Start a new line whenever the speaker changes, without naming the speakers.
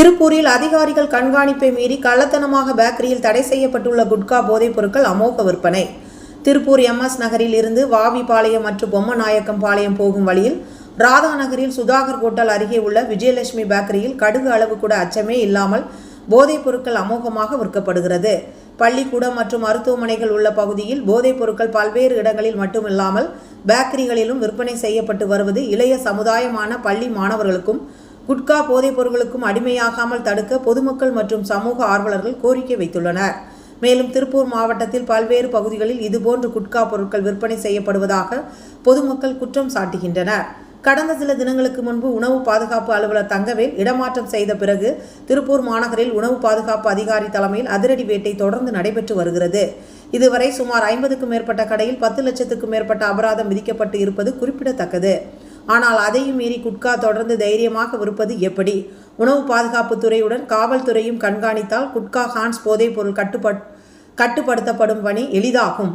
திருப்பூரில் அதிகாரிகள் கண்காணிப்பை மீறி கள்ளத்தனமாக பேக்கரியில் தடை செய்யப்பட்டுள்ள குட்கா போதைப் பொருட்கள் அமோக விற்பனை. திருப்பூர் எம்எஸ் நகரில் இருந்து வாவிபாளையம் மற்றும் பொம்மநாயக்கம் பாளையம் போகும் வழியில் ராதா நகரில் சுதாகர் ஹோட்டல் அருகே உள்ள விஜயலட்சுமி பேக்கரியில் கடுகு அளவு கூட அச்சமே இல்லாமல் போதைப் பொருட்கள் அமோகமாக விற்கப்படுகிறது. பள்ளிக்கூடம் மற்றும் மருத்துவமனைகள் உள்ள பகுதியில் போதைப் பொருட்கள் பல்வேறு இடங்களில் மட்டுமில்லாமல் பேக்கரிகளிலும் விற்பனை செய்யப்பட்டு வருவது இளைய சமுதாயமான பள்ளி மாணவர்களுக்கும் குட்கா போதைப் பொருட்களுக்கும் அடிமையாகாமல் தடுக்க பொதுமக்கள் மற்றும் சமூக ஆர்வலர்கள் கோரிக்கை வைத்துள்ளனர். மேலும் திருப்பூர் மாவட்டத்தில் பல்வேறு பகுதிகளில் இதுபோன்று குட்கா பொருட்கள் விற்பனை செய்யப்படுவதாக பொதுமக்கள் குற்றம் சாட்டுகின்றனர். கடந்த சில தினங்களுக்கு முன்பு உணவு பாதுகாப்பு அலுவலர் தங்கவேல் இடமாற்றம் செய்த பிறகு திருப்பூர் மாநகரில் உணவு பாதுகாப்பு அதிகாரி தலைமையில் அதிரடி வேட்டை தொடர்ந்து நடைபெற்று வருகிறது. இதுவரை சுமார் ஐம்பதுக்கும் மேற்பட்ட கடையில் பத்து லட்சத்துக்கும் மேற்பட்ட அபராதம் விதிக்கப்பட்டு இருப்பது குறிப்பிடத்தக்கது. ஆனால் அதையும் மீறி குட்கா தொடர்ந்து தைரியமாக விற்பது எப்படி? உணவு பாதுகாப்புத்துறையுடன் காவல்துறையும் கண்காணித்தால் குட்கா ஹான்ஸ் போதைப்பொருள் கட்டுப்பட் கட்டுப்படுத்தப்படும் பணி எளிதாகும்.